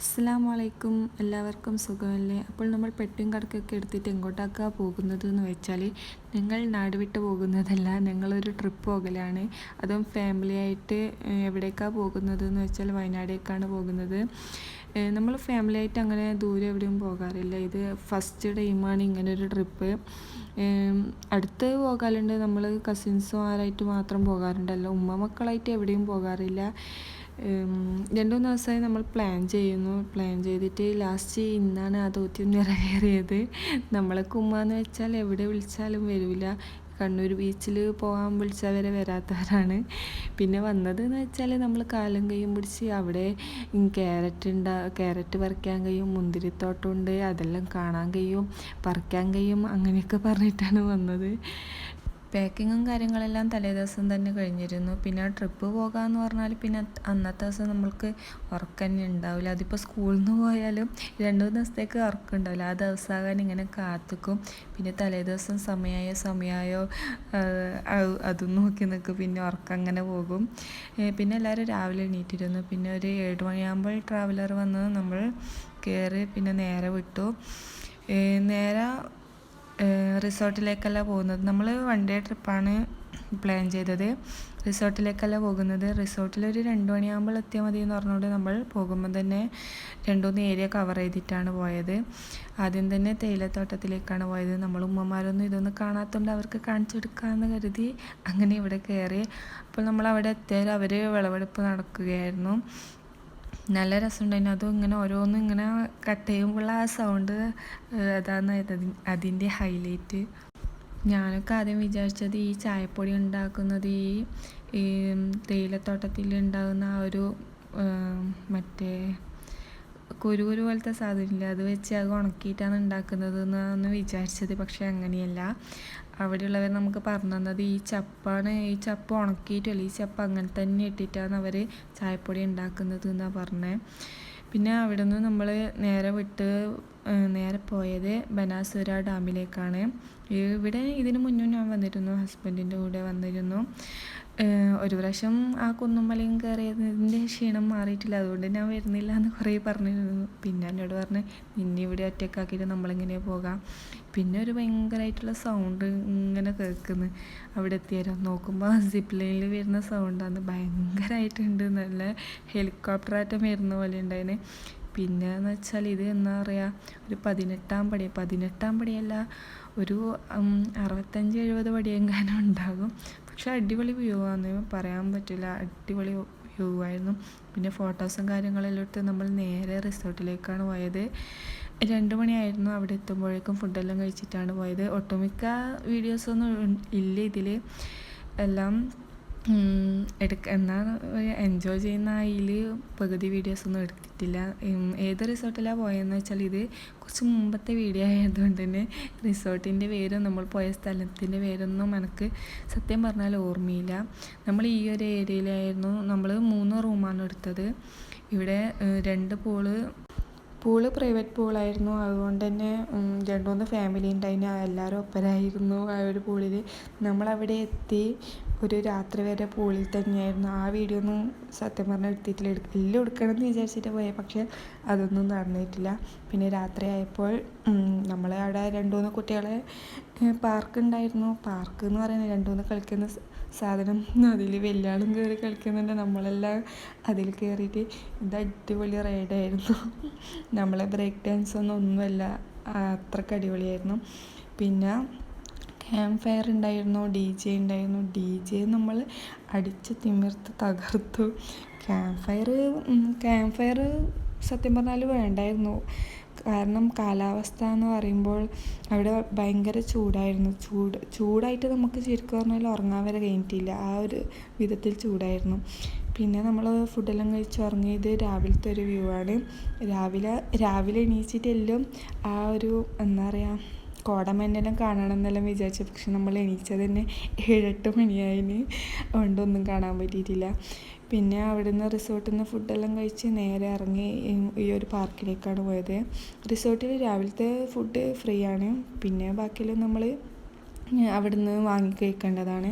അസ്സാം വലൈക്കും എല്ലാവർക്കും സുഖമല്ലേ? അപ്പോൾ നമ്മൾ പെട്ടിയും കടക്കൊക്കെ എടുത്തിട്ട് എങ്ങോട്ടാക്കാണ് പോകുന്നത് എന്ന് വെച്ചാൽ ഞങ്ങൾ നാട് വിട്ട് പോകുന്നതല്ല ഞങ്ങളൊരു ട്രിപ്പ് പോകലാണ്. അതും ഫാമിലി ആയിട്ട് എവിടേക്കാണ് പോകുന്നത് എന്ന് വെച്ചാൽ വയനാടേക്കാണ് പോകുന്നത്. നമ്മൾ ഫാമിലി ആയിട്ട് അങ്ങനെ ദൂരെ എവിടെയും പോകാറില്ല. ഇത് ഫസ്റ്റ് ടൈമാണ് ഇങ്ങനെ ഒരു ട്രിപ്പ് അടുത്ത് പോകാറുണ്ട്. നമ്മൾ കസിൻസുമാരായിട്ട് മാത്രം പോകാറുണ്ടല്ലോ. ഉമ്മ മക്കളായിട്ട് എവിടെയും പോകാറില്ല. രണ്ട് മൂന്ന് ദിവസമായി നമ്മൾ പ്ലാൻ ചെയ്യുന്നു. പ്ലാൻ ചെയ്തിട്ട് ലാസ്റ്റ് ഇന്നാണ് ആ ദൗത്യം നിറവേറിയത് നമ്മളെ കുമ്മാന്ന് വെച്ചാൽ എവിടെ വിളിച്ചാലും വരില്ല കണ്ണൂർ ബീച്ചിൽ പോകാൻ വിളിച്ചാൽ വരെ വരാത്തവരാണ്. പിന്നെ വന്നത് എന്ന് വെച്ചാൽ നമ്മൾ കാലം കൈയും പിടിച്ച് അവിടെ ക്യാരറ്റ് ഉണ്ടാ ക്യാരറ്റ് പറിക്കാൻ കഴിയും മുന്തിരിത്തോട്ടമുണ്ട് അതെല്ലാം കാണാൻ കഴിയും പറിക്കാൻ കഴിയും അങ്ങനെയൊക്കെ പറഞ്ഞിട്ടാണ് വന്നത്. പാക്കിങ്ങും കാര്യങ്ങളെല്ലാം തലേ ദിവസം തന്നെ കഴിഞ്ഞിരുന്നു. പിന്നെ ട്രിപ്പ് പോകാമെന്ന് പറഞ്ഞാൽ പിന്നെ അന്നത്തെ ദിവസം നമ്മൾക്ക് ഉറക്കം തന്നെ ഉണ്ടാവില്ല. അതിപ്പോൾ സ്കൂളിൽ നിന്ന് പോയാലും രണ്ട് മൂന്ന് ദിവസത്തേക്ക് ഉറക്കം ഉണ്ടാവില്ല. ആ ദിവസമാകാൻ ഇങ്ങനെ കാത്തുക്കും. പിന്നെ തലേ ദിവസം സമയമായോ സമയമായോ അതും നോക്കി നിൽക്കും. പിന്നെ ഉറക്കം അങ്ങനെ പോകും. പിന്നെ എല്ലാവരും രാവിലെ എണീറ്റിരുന്നു. പിന്നെ ഒരു ഏഴ് മണിയാകുമ്പോൾ ട്രാവലർ വന്ന് നമ്മൾ കയറി പിന്നെ നേരെ വിട്ടു. നേരെ റിസോർട്ടിലേക്കല്ല പോകുന്നത്. നമ്മൾ വൺ ഡേ ട്രിപ്പാണ് പ്ലാൻ ചെയ്തത്. റിസോർട്ടിലേക്കല്ല പോകുന്നത്. റിസോർട്ടിലൊരു രണ്ട് മണിയാകുമ്പോൾ എത്തിയാൽ മതി എന്ന് പറഞ്ഞുകൊണ്ട് നമ്മൾ പോകുമ്പോൾ തന്നെ രണ്ടുമൂന്ന് ഏരിയ കവർ ചെയ്തിട്ടാണ് പോയത്. ആദ്യം തന്നെ തേയിലത്തോട്ടത്തിലേക്കാണ് പോയത്. നമ്മൾ ഉമ്മമാരൊന്നും ഇതൊന്നും കാണാത്തതുകൊണ്ട് അവർക്ക് കാണിച്ചു കൊടുക്കാമെന്ന് കരുതി അങ്ങനെ ഇവിടെ കയറി അപ്പോൾ നമ്മൾ അവിടെ എത്തിയാൽ അവർ വിളവെടുപ്പ് നടക്കുകയായിരുന്നു. നല്ല രസമുണ്ടായിരുന്നു. അതും ഇങ്ങനെ ഓരോന്നും ഇങ്ങനെ കട്ട് ചെയ്യുമ്പോൾ ആ സൗണ്ട് അതാണ് അതിന്റെ ഹൈലൈറ്റ് ഞാനൊക്കെ ആദ്യം വിചാരിച്ചത് ഈ ചായപ്പൊടി ഉണ്ടാക്കുന്നത് ഈ തേയിലത്തോട്ടത്തിൽ ഉണ്ടാകുന്ന ആ ഒരു മറ്റേ കുരു കുരു പോലത്തെ സാധനമില്ല? അത് വെച്ച് അത് ഉണക്കിയിട്ടാണ് ഉണ്ടാക്കുന്നത് എന്നാണ് വിചാരിച്ചത്. പക്ഷെ അങ്ങനെയല്ല. അവിടെയുള്ളവർ നമുക്ക് പറഞ്ഞു തന്നത് ഈ ചപ്പാണ് ഈ ചപ്പ് ഉണക്കിയിട്ടല്ല ഈ ചപ്പ് അങ്ങനെ തന്നെ ഇട്ടിട്ടാണ് അവർ ചായപ്പൊടി ഉണ്ടാക്കുന്നത് എന്നാണ് പറഞ്ഞത് പിന്നെ അവിടെ നിന്ന് നമ്മൾ നേരെ വിട്ട് നേരെ പോയത് ബനാസുര ഡാമിലേക്കാണ്. ഇവിടെ ഇതിന് മുന്നേ ഞാൻ വന്നിരുന്നു ഹസ്ബൻഡിന്റെ കൂടെ വന്നിരുന്നു. ഒരു പ്രാവശ്യം ആ കുന്നുമലയും കയറിയതിന്റെ ക്ഷീണം മാറിയിട്ടില്ല. അതുകൊണ്ട് ഞാൻ വരുന്നില്ല എന്ന് കുറേ പറഞ്ഞിരുന്നു. പിന്നെ എന്നോട് പറഞ്ഞ് നിന്നെ ഇവിടെ ഒറ്റക്കാക്കിയിട്ട് നമ്മളിങ്ങനെ പോകാം? പിന്നെ ഒരു ഭയങ്കരമായിട്ടുള്ള സൗണ്ട് ഇങ്ങനെ കേൾക്കുന്നു. അവിടെ എത്തിയാലും? നോക്കുമ്പോൾ സിപ്പ് ലൈനിൽ വരുന്ന സൗണ്ടാണ് ഭയങ്കരമായിട്ടുണ്ട് നല്ല ഹെലികോപ്റ്റർ ആറ്റം വരുന്ന പോലെ ഉണ്ടായിന്. പിന്നെ എന്ന് വെച്ചാൽ ഇത് എന്താ പറയുക ഒരു പതിനെട്ടാം പടി. പതിനെട്ടാം പടിയല്ല ഒരു അറുപത്തഞ്ച് എഴുപത് പടിയെങ്ങാനും ഉണ്ടാകും. പക്ഷെ അടിപൊളി വ്യൂ ആണെന്ന് പറയാൻ പറ്റില്ല. അടിപൊളി വ്യൂ ആയിരുന്നു. പിന്നെ ഫോട്ടോസും കാര്യങ്ങളെല്ലാം എടുത്ത് നമ്മൾ നേരെ റിസോർട്ടിലേക്കാണ് പോയത്. രണ്ട് മണിയായിരുന്നു അവിടെ എത്തുമ്പോഴേക്കും ഫുഡെല്ലാം കഴിച്ചിട്ടാണ് പോയത്. ഒട്ടുമിക്ക വീഡിയോസൊന്നും ഇല്ല ഇതിൽ എല്ലാം എടുക്ക എന്നാൽ എൻജോയ് ചെയ്യുന്ന അതിൽ പകുതി വീഡിയോസ് ഒന്നും എടുത്തിട്ടില്ല. ഏത് റിസോർട്ടിലാണ് പോയതെന്ന് വെച്ചാൽ ഇത് കുറച്ച് മുമ്പത്തെ വീഡിയോ ആയതുകൊണ്ട് തന്നെ റിസോർട്ടിന്റെ പേരും നമ്മൾ പോയ സ്ഥലത്തിന്റെ പേരൊന്നും എനിക്ക് സത്യം പറഞ്ഞാൽ ഓർമ്മയില്ല. നമ്മൾ ഈ ഒരു ഏരിയയിലായിരുന്നു നമ്മൾ മൂന്ന് റൂമാണ് എടുത്തത്. ഇവിടെ രണ്ട് പൂൾ പൂൾ പ്രൈവറ്റ് പൂളായിരുന്നു അതുകൊണ്ട് തന്നെ രണ്ട് മൂന്ന് ഫാമിലി ഉണ്ടായിരുന്നു എല്ലാവരും ഒപ്പരായിരുന്നു ആ ഒരു പൂളിൽ നമ്മളവിടെ എത്തി. ഒരു രാത്രി വരെ പൂളിൽ തന്നെയായിരുന്നു. ആ വീഡിയോ ഒന്നും സത്യം പറഞ്ഞാൽ എടുത്തിട്ടില്ല. എല്ലാം എടുക്കണം എന്ന് വിചാരിച്ചിട്ട് പോയത് പക്ഷേ അതൊന്നും നടന്നിട്ടില്ല. പിന്നെ രാത്രി ആയപ്പോൾ നമ്മൾ അവിടെ രണ്ട് മൂന്ന് കുട്ടികളെ പാർക്ക് ഉണ്ടായിരുന്നു. പാർക്ക് എന്ന് പറയുന്നത് രണ്ട് മൂന്ന് കളിക്കുന്ന സാധനം അതിൽ വലിയ ആളും കയറി കളിക്കുന്നുണ്ട്. നമ്മളെല്ലാം അതിൽ കയറിയിട്ട് ഇത് അടിപൊളി റൈഡായിരുന്നു നമ്മളെ ബ്രേക്ക് ഡാൻസ് ഒന്നും ഒന്നുമല്ല അത്രയ്ക്ക് അടിപൊളിയായിരുന്നു. പിന്നെ ക്യാമ്പ് ഫയർ ഉണ്ടായിരുന്നു ഡി ജെ ഉണ്ടായിരുന്നു. ഡി ജെ നമ്മൾ അടിച്ച് തിമിർത്ത് തകർത്തു. ക്യാമ്പ് ഫയർ ക്യാമ്പ് ഫയർ സത്യം പറഞ്ഞാൽ വേണ്ടായിരുന്നു. കാരണം കാലാവസ്ഥ എന്ന് പറയുമ്പോൾ അവിടെ ഭയങ്കര ചൂടായിരുന്നു. ചൂട് ചൂടായിട്ട് നമുക്ക് ശരിക്കും പറഞ്ഞാൽ ഉറങ്ങാൻ വരെ കഴിഞ്ഞിട്ടില്ല. ആ ഒരു വിധത്തിൽ ചൂടായിരുന്നു. പിന്നെ നമ്മൾ ഫുഡെല്ലാം കഴിച്ച് ഉറങ്ങിയത് രാവിലത്തെ ഒരു വ്യൂ ആണ്. രാവിലെ രാവിലെ എണീച്ചിട്ടെല്ലാം ആ ഒരു എന്താ പറയുക കോടമഞ്ഞെല്ലാം കാണണം എന്നെല്ലാം വിചാരിച്ചു. പക്ഷെ നമ്മൾ എണീച്ചത് തന്നെ ഏഴെട്ട് മണിയായിന്. അതുകൊണ്ടൊന്നും കാണാൻ പറ്റിയിട്ടില്ല. പിന്നെ അവിടുന്ന് റിസോർട്ടിൽ നിന്ന് ഫുഡെല്ലാം കഴിച്ച് നേരെ ഇറങ്ങി ഈ ഒരു പാർക്കിലേക്കാണ് പോയത്. റിസോർട്ടിൽ രാവിലത്തെ ഫുഡ് ഫ്രീ ആണ്. പിന്നെ ബാക്കിയെല്ലാം നമ്മൾ അവിടുന്ന് വാങ്ങി കഴിക്കേണ്ടതാണ്.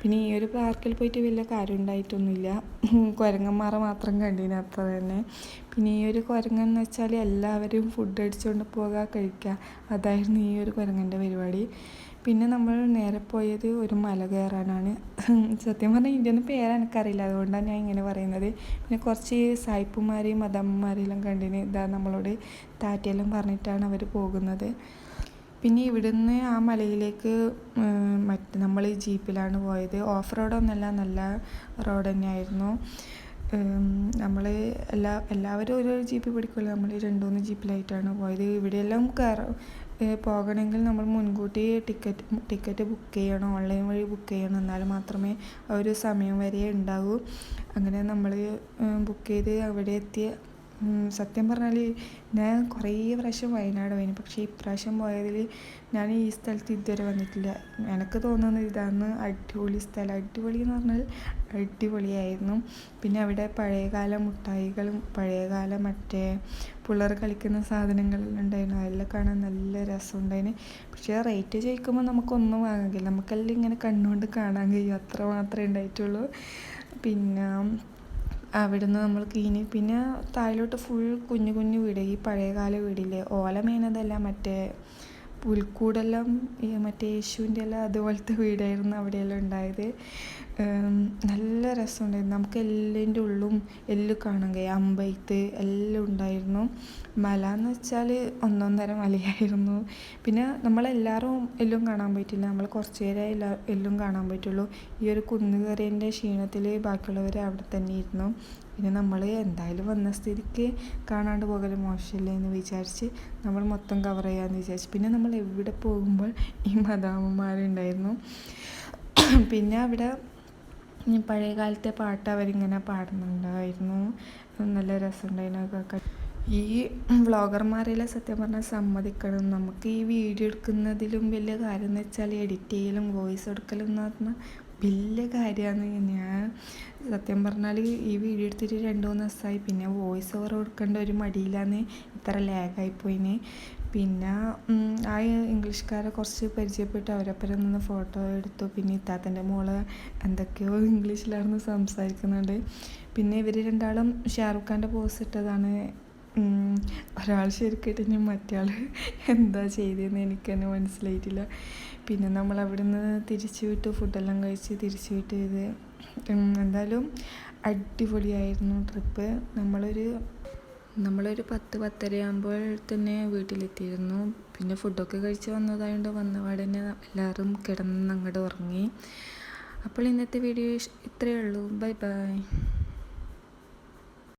പിന്നെ ഈ ഒരു പാർക്കിൽ പോയിട്ട് വലിയ കാര്യം ഉണ്ടായിട്ടൊന്നുമില്ല കുരങ്ങന്മാരെ മാത്രം കണ്ടീന് അത്ര തന്നെ. പിന്നെ ഈ ഒരു കുരങ്ങെന്ന് വെച്ചാൽ എല്ലാവരും ഫുഡ് അടിച്ചുകൊണ്ട് പോകുക കഴിക്കുക അതായിരുന്നു ഈ ഒരു കുരങ്ങന്റെ പരിപാടി. പിന്നെ നമ്മൾ നേരെ പോയത് ഒരു മല കയറാനാണ്. സത്യം പറഞ്ഞാൽ ഇതിന്റെ ഒന്നും പേര് എനിക്കറിയില്ല. അതുകൊണ്ടാണ് ഞാൻ ഇങ്ങനെ പറയുന്നത്. പിന്നെ കുറച്ച് സായിപ്പുമാരെയും മദമ്മമാരെല്ലാം കണ്ടിന്. ഇതാ നമ്മളോട് താറ്റയെല്ലാം പറഞ്ഞിട്ടാണ് അവർ പോകുന്നത്. പിന്നെ ഇവിടുന്ന് ആ മലയിലേക്ക് മറ്റ് നമ്മൾ ജീപ്പിലാണ് പോയത്. ഓഫ് റോഡൊന്നല്ല നല്ല റോഡ് തന്നെയായിരുന്നു. നമ്മൾ എല്ലാ എല്ലാവരും ഒരു ജീപ്പ് പിടിക്കുമല്ലോ. നമ്മൾ രണ്ട് മൂന്ന് ജീപ്പിലായിട്ടാണ് പോയത്. ഇവിടെയെല്ലാം കയറ പോകണമെങ്കിൽ നമ്മൾ മുൻകൂട്ടി ടിക്കറ്റ് ടിക്കറ്റ് ബുക്ക് ചെയ്യണം. ഓൺലൈൻ വഴി ബുക്ക് ചെയ്യണം. എന്നാൽ മാത്രമേ ഒരു സമയം വരെ ഉണ്ടാവൂ. അങ്ങനെ നമ്മൾ ബുക്ക് ചെയ്ത് അവിടെ എത്തിയ സത്യം പറഞ്ഞാൽ ഞാൻ കുറേ പ്രാവശ്യം വയനാട് പോയിന്. പക്ഷേ ഇപ്രാവശ്യം പോയതിൽ ഞാൻ ഈ സ്ഥലത്ത് ഇതുവരെ വന്നിട്ടില്ല. എനിക്ക് തോന്നുന്നത് ഇതാണ് അടിപൊളി സ്ഥലം. അടിപൊളി എന്ന് പറഞ്ഞാൽ അടിപൊളിയായിരുന്നു. പിന്നെ അവിടെ പഴയകാല മുട്ടായികളും പഴയകാല മറ്റേ പിള്ളേർ കളിക്കുന്ന സാധനങ്ങളെല്ലാം ഉണ്ടായിരുന്നു. അതെല്ലാം കാണാൻ നല്ല രസമുണ്ടായിന് പക്ഷേ റേറ്റ് ചോദിക്കുമ്പോൾ നമുക്കൊന്നും വാങ്ങാൻ കഴിയില്ല. നമുക്കെല്ലാം ഇങ്ങനെ കണ്ണുകൊണ്ട് കാണാൻ കഴിയും. അത്ര മാത്രമേ ഉണ്ടായിട്ടുള്ളൂ. പിന്നെ അവിടുന്ന് നമ്മൾ ക്ലീനി പിന്നെ താഴോട്ട് ഫുൾ കുഞ്ഞു കുഞ്ഞു വീട്. ഈ പഴയകാല വീടില്ലേ? ഓല മേനതല്ല മറ്റേ പുൽക്കൂടെല്ലാം മറ്റേ യേശുവിന്റെ എല്ലാം അതുപോലത്തെ വീടായിരുന്നു അവിടെയെല്ലാം ഉണ്ടായത്. നല്ല രസമുണ്ടായിരുന്നു. നമുക്ക് എല്ലിന്റെ ഉള്ളും എല്ല് കാണാൻ കഴിയും. അമ്പയത്ത് എല്ലാം ഉണ്ടായിരുന്നു. മല എന്ന് വെച്ചാൽ ഒന്നൊന്നര മലയായിരുന്നു. പിന്നെ നമ്മളെല്ലാവരും എല്ലും കാണാൻ പറ്റില്ല നമ്മൾ കുറച്ച് പേരെ എല്ലാ എല്ലാം കാണാൻ പറ്റുള്ളൂ. ഈ ഒരു കുന്ന് കയറിയതിന്റെ ക്ഷീണത്തിൽ ബാക്കിയുള്ളവർ അവിടെ തന്നെ ഇരുന്നു. പിന്നെ നമ്മൾ എന്തായാലും വന്ന സ്ഥിതിക്ക് കാണാണ്ട് പോകൽ മോശമില്ല എന്ന് വിചാരിച്ച് നമ്മൾ മൊത്തം കവർ ചെയ്യാമെന്ന് വിചാരിച്ചു. പിന്നെ നമ്മൾ എവിടെ പോകുമ്പോൾ ഈ മദാമ്മമാരുണ്ടായിരുന്നു പിന്നെ അവിടെ പഴയ കാലത്തെ പാട്ട് അവരിങ്ങനെ പാടുന്നുണ്ടായിരുന്നു. നല്ല രസമുണ്ടായിരുന്നു അതൊക്കെ ഈ വ്ളോഗർമാരെല്ലാം സത്യം പറഞ്ഞാൽ സമ്മതിക്കണം. നമുക്ക് ഈ വീഡിയോ എടുക്കുന്നതിലും വലിയ കാര്യം എന്ന് വെച്ചാൽ എഡിറ്റ് ചെയ്യലും വോയിസ് എടുക്കലും എന്ന് പറഞ്ഞാൽ വലിയ കാര്യമാണ്. ഞാൻ സത്യം പറഞ്ഞാൽ ഈ വീഡിയോ എടുത്തിട്ട് രണ്ട് മൂന്ന് ദിവസമായി. പിന്നെ വോയിസ് ഓവർ കൊടുക്കേണ്ട ഒരു മടിയിലാണ്. ഇത്ര ലാഗായിപ്പോയിന് പിന്നെ ആ ഇംഗ്ലീഷുകാരെ കുറച്ച് പരിചയപ്പെട്ട്. അവരപ്പുറം നിന്ന് ഫോട്ടോ എടുത്തു. പിന്നെ ഇത്താത്തന്റെ മോൾ എന്തൊക്കെയോ ഇംഗ്ലീഷിലായിരുന്നു സംസാരിക്കുന്നുണ്ട്. പിന്നെ ഇവർ രണ്ടാളും ഷാറുഖ് ഖാന്റെ പോസ് ഇട്ടതാണ്. ഒരാൾ ശരിക്കിട്ട് മറ്റേ എന്താ ചെയ്തതെന്ന് എനിക്ക് തന്നെ മനസ്സിലായിട്ടില്ല. പിന്നെ നമ്മൾ അവിടെ നിന്ന് തിരിച്ചു വിട്ട് ഫുഡെല്ലാം കഴിച്ച് തിരിച്ചു വിട്ട് ഇത് എന്തായാലും അടിപൊളിയായിരുന്നു ട്രിപ്പ്. നമ്മളൊരു നമ്മളൊരു പത്ത് പത്തരയാകുമ്പോൾ തന്നെ വീട്ടിലെത്തിയിരുന്നു. പിന്നെ ഫുഡൊക്കെ കഴിച്ച് വന്നതായതുകൊണ്ട് വന്നപാടെ തന്നെ എല്ലാവരും കിടന്ന് അങ്ങോട്ട് ഉറങ്ങി. അപ്പോൾ ഇന്നത്തെ വീഡിയോ ഇത്രയേ ഉള്ളൂ. Bye bye.